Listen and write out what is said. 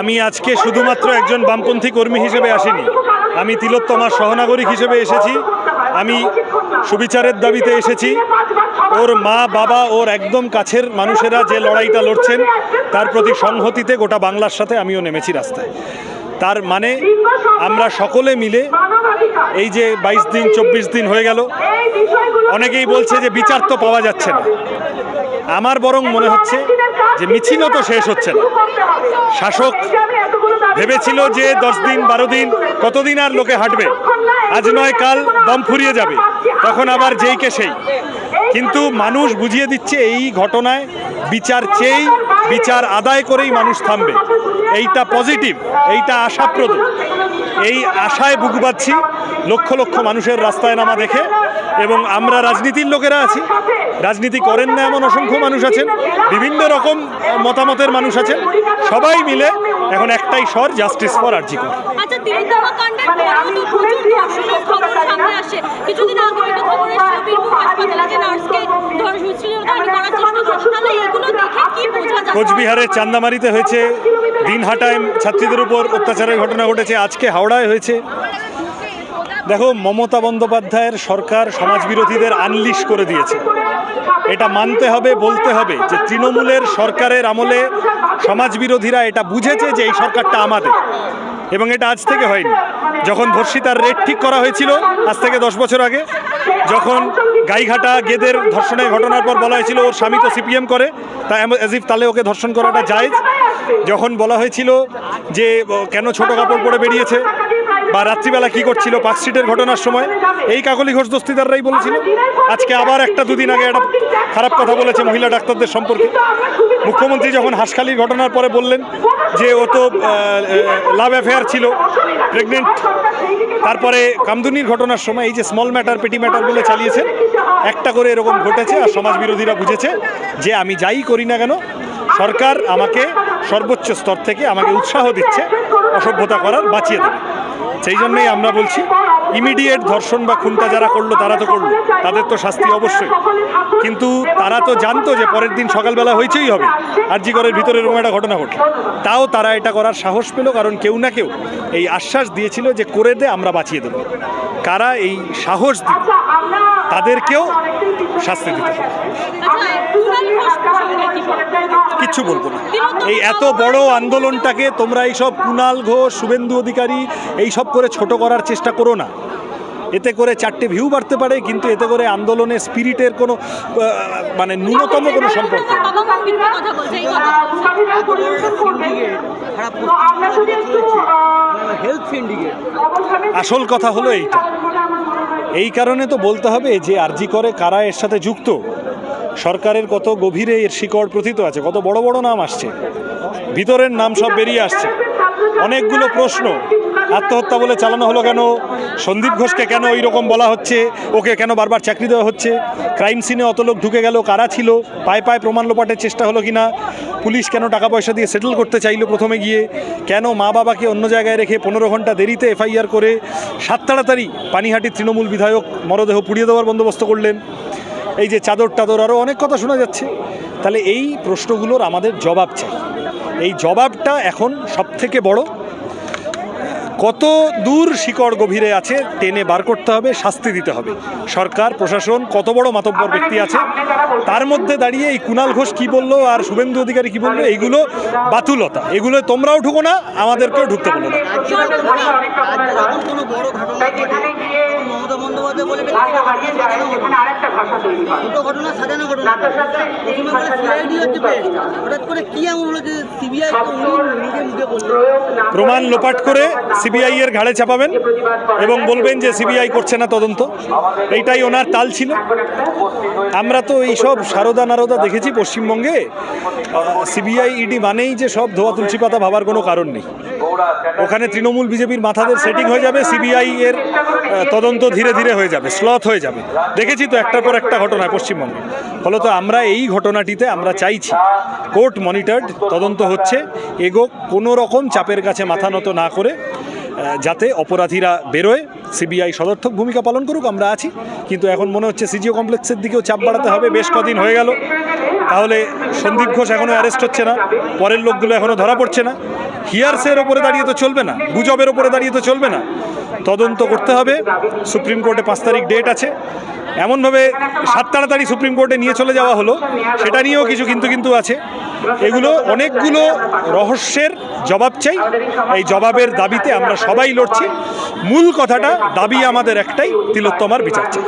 আমি আজকে শুধুমাত্র একজন বামপন্থী কর্মী হিসেবে আসিনি। আমি তিলোত্তমার সহনাগরিক হিসেবে এসেছি। আমি সুবিচারের দাবিতে এসেছি। ওর মা, বাবা, ওর একদম কাছের মানুষেরা যে লড়াইটা লড়ছেন, তার প্রতি সংহতিতে গোটা বাংলার সাথে আমিও নেমেছি রাস্তায়। তার মানে আমরা সকলে মিলে এই যে বাইশ দিন, চব্বিশ দিন হয়ে গেল, অনেকেই বলছে যে বিচার তো পাওয়া যাচ্ছে না। আমার বরং মনে হচ্ছে যে মিছিলও তো শেষ হচ্ছে না। শাসক ভেবেছিল যে দশ দিন, বারো দিন, কতদিন আর লোকে হাঁটবে? আজ নয়, কাল দম ফুরিয়ে যাবে। তখন আবার যেইকে সেই। কিন্তু মানুষ বুঝিয়ে দিচ্ছে এই ঘটনায় বিচার চেয়েই, বিচার আদায় করেই মানুষ থামবে। এইটা পজিটিভ, এইটা আশাপ্রদ। এই আশায় বুক বাঁধছি, লক্ষ লক্ষ মানুষের রাস্তায় নামা দেখে এবং আমরা রাজনীতির লোকেরা আছি। রাজনীতি করেন না এমন অসংখ্য মানুষ আছেন। বিভিন্ন রকম মতামতের মানুষ আছেন। সবাই মিলে এখন একটাই স্বর জাস্টিস ফর আর্জিকর আসে। কিছুদিন আগে একটা খবর এসেছিল বীরভূম হাসপাতালে যে নার্সকে করার চেষ্টা এগুলো দেখে কি বোঝা যাচ্ছে? কোচবিহারের চান্দামারিতে হয়েছে। দিনহাটায় ছাত্রীদের উপর অত্যাচারের ঘটনা ঘটেছে। আজকে হাওড়ায় হয়েছে। দেখো, মমতা বন্দ্যোপাধ্যায়ের সরকার সমাজবিরোধীদের আনলিশ করে দিয়েছে। এটা মানতে হবে, বলতে হবে যে তৃণমূলের সরকারের আমলে সমাজবিরোধীরা এটা বুঝেছে যে এই সরকারটা আমাদের। এবং এটা আজ থেকে হয়নি। যখন ধর্ষিতার রেট ঠিক করা হয়েছিল, আজ থেকে দশ বছর আগে, যখন গাইঘাটা গেদের ধর্ষণের ঘটনার পর বলা হয়েছিল, ওর স্বামী তো সিপিএম করে, তা অ্যাজ ইফ তাহলে ওকে ধর্ষণ করাটা জায়েজ। যখন বলা হয়েছিল যে কেন ছোট কাপড় পরে বেরিয়েছে বা রাত্রিবেলা কি করছিল পার্কস্ট্রিটের ঘটনার সময়? এই কাকলি ঘোষ দস্তিদাররাই বলেছিল। আজকে আবার একটা দুদিন আগে একটা খারাপ কথা বলেছে মহিলা ডাক্তারদের সম্পর্কে। মুখ্যমন্ত্রী যখন হাসখালির ঘটনার পরে বললেন যে ও তো লাভ অ্যাফেয়ার ছিল প্রেগনেন্ট তারপরে কামদুনির ঘটনার সময় এই যে স্মল ম্যাটার পেটি ম্যাটার বলে চালিয়েছেন একটা করে এরকম ঘটেছে আর সমাজ বিরোধীরা বুঝেছে যে আমি যাই করি না কেন, সরকার আমাকে সর্বোচ্চ স্তর থেকে আমাকে উৎসাহ দিচ্ছে অসভ্যতা করার, বাঁচিয়ে দেবে। সেই জন্যই আমরা বলছি ইমিডিয়েট ধর্ষণ বা খুনটা যারা করল তারা তো করল, তাদের তো শাস্তি অবশ্যই। কিন্তু তারা তো জানতো যে পরের দিন সকালবেলা হয়েছেই হবে, আর জি করের ভিতরে এরকম একটা ঘটনা ঘটে তাও তারা এটা করার সাহস পেল, কারণ কেউ না কেউ এই আশ্বাস দিয়েছিল যে করে দে, আমরা বাঁচিয়ে দেবো। কারা এই সাহস দিল, তাদেরকেও শাস্তি দিতে হবে। কিচ্ছু বলব না। এই এত বড় আন্দোলনটাকে তোমরা এইসব কুণাল ঘোষ শুভেন্দু অধিকারী এইসব করে ছোট করার চেষ্টা করো না। এতে করে চারটে ভিউ বাড়তে পারে কিন্তু এতে করে আন্দোলনের স্পিরিটের কোনো মানে ন্যূনতম কোনো সম্পর্ক আসল কথা হলো এইটা। এই কারণে তো বলতে হবে যে আরজি করে কারা এর সাথে যুক্ত? সরকারের কত গভীরে এর শিকড় প্রথিত আছে, কত বড় বড় নাম আসছে। ভিতরের নাম সব বেরিয়ে আসছে। অনেকগুলো প্রশ্ন, আত্মহত্যা বলে চালানো হলো কেন? সন্দীপ ঘোষকে কেন ওই রকম বলা হচ্ছে? ওকে কেন বারবার চাকরি দেওয়া হচ্ছে? ক্রাইম সিনে অত লোক ঢুকে গেল, কারা ছিল? পায়ে পায়ে প্রমাণ লোপাটের চেষ্টা হলো কিনা? পুলিশ কেন টাকা পয়সা দিয়ে সেটেল করতে চাইলো প্রথমে গিয়ে? কেন মা বাবাকে অন্য জায়গায় রেখে পনেরো ঘণ্টা দেরিতে এফআইআর করে সাত তাড়াতাড়ি পানিহাটির তৃণমূল বিধায়ক মরদেহ পুড়িয়ে দেওয়ার বন্দোবস্ত করলেন? এই যে চাদর টাদর আরও অনেক কথা শোনা যাচ্ছে। তাহলে এই প্রশ্নগুলোর আমাদের জবাব চাই। এই জবাবটা এখন সব থেকে বড়। কত দূর শিকড় গভীরে আছে টেনে বার করতে হবে, শাস্তি দিতে হবে। সরকার, প্রশাসন, কত বড় মাতব্বর ব্যক্তি আছে, তার মধ্যে দাঁড়িয়ে এই কুণাল ঘোষ কি বলল আর শুভেন্দু অধিকারী কি বলল এইগুলো বাতুলতা। এগুলো তোমরাও ঢুকো না, আমাদেরকেও ঢুকতে বলো না। মমতা বন্দ্যোপাধ্যায় বলে দুটো ঘটনা সাজানো ঘটনা। প্রথমে সিআইডি হচ্ছে হঠাৎ করে কি এমন হলো যে সিবিআই নিজে মুখে বলল? প্রমাণ লোপাট করে সিবিআই এর ঘাড়ে চাপাবেন এবং বলবেন যে সিবিআই করছে না তদন্ত। এইটাই ওনার তাল ছিল। আমরা তো এইসব সারদা নারদা দেখেছি পশ্চিমবঙ্গে। সিবিআই ইডি মানেই যে সব ধোয়া তুলসী পাতা ভাবার কোনো কারণ নেই। ওখানে তৃণমূল বিজেপির মাথাদের সেটিং হয়ে যাবে সিবিআই এর তদন্ত ধীরে ধীরে হয়ে যাবে স্লথ হয়ে যাবে। দেখেছি তো একটার পর একটা ঘটনা পশ্চিমবঙ্গে। ফলত আমরা এই ঘটনাটিতে আমরা চাইছি কোর্ট মনিটর্ড তদন্ত হচ্ছে, এগো কোনো রকম চাপের কাছে মাথা নত না করে যাতে অপরাধীরা বেরোয় সিবিআই সদর্থক ভূমিকা পালন করুক, আমরা আছি। কিন্তু এখন মনে হচ্ছে সিজিও কমপ্লেক্সের দিকেও চাপ বাড়াতে হবে, বেশ কদিন হয়ে গেল। তাহলে সন্দীপ ঘোষ এখনও অ্যারেস্ট হচ্ছে না, পরের লোকগুলো এখনও ধরা পড়ছে না। হিয়ারসের ওপরে দাঁড়িয়ে তো চলবে না, গুজবের ওপরে দাঁড়িয়ে তো চলবে না। তদন্ত করতে হবে, সুপ্রিম কোর্টে পাঁচ তারিখ ডেট আছে। এমনভাবে সাত তাড়াতাড়ি সুপ্রিম কোর্টে নিয়ে চলে যাওয়া হলো, সেটা নিয়েও কিছু কিন্তু কিন্তু আছে। এগুলো অনেকগুলো রহস্যের জবাব চাই, এই জবাবের দাবিতে আমরা সবাই লড়ছি। মূল কথাটা, দাবি আমাদের একটাই, তিলোত্তমার বিচার চাই।